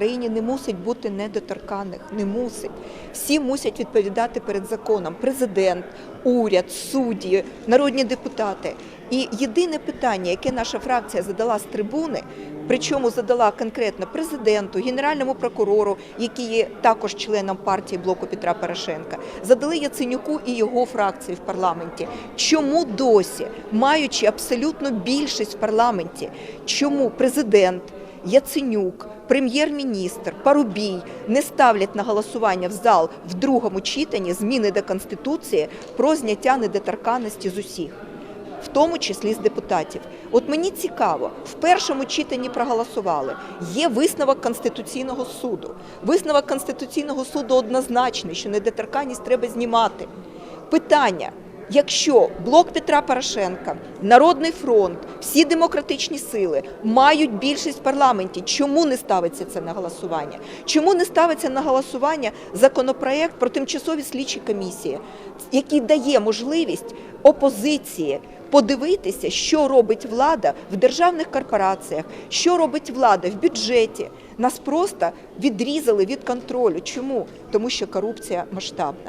країні не мусить бути недоторканих, не мусить. Всі мусять відповідати перед законом. Президент, уряд, судді, народні депутати. І єдине питання, яке наша фракція задала з трибуни, причому задала конкретно президенту, генеральному прокурору, який є також членом партії блоку Петра Порошенка, задали Яценюку і його фракції в парламенті. Чому досі, маючи абсолютну більшість в парламенті, чому президент Яценюк, прем'єр-міністр, Парубій не ставлять на голосування в зал в другому читанні зміни до конституції про зняття недоторканності з усіх? в тому числі з депутатів. От мені цікаво, в першому читанні проголосували. Є висновок Конституційного суду. Висновок Конституційного суду однозначний, що недоторканність треба знімати. Питання. Якщо блок Петра Порошенка, Народний фронт, всі демократичні сили мають більшість в парламенті, чому не ставиться це на голосування? Чому не ставиться на голосування законопроект про тимчасові слідчі комісії, який дає можливість опозиції подивитися, що робить влада в державних корпораціях, що робить влада в бюджеті. Нас просто відрізали від контролю. Чому? Тому що корупція масштабна.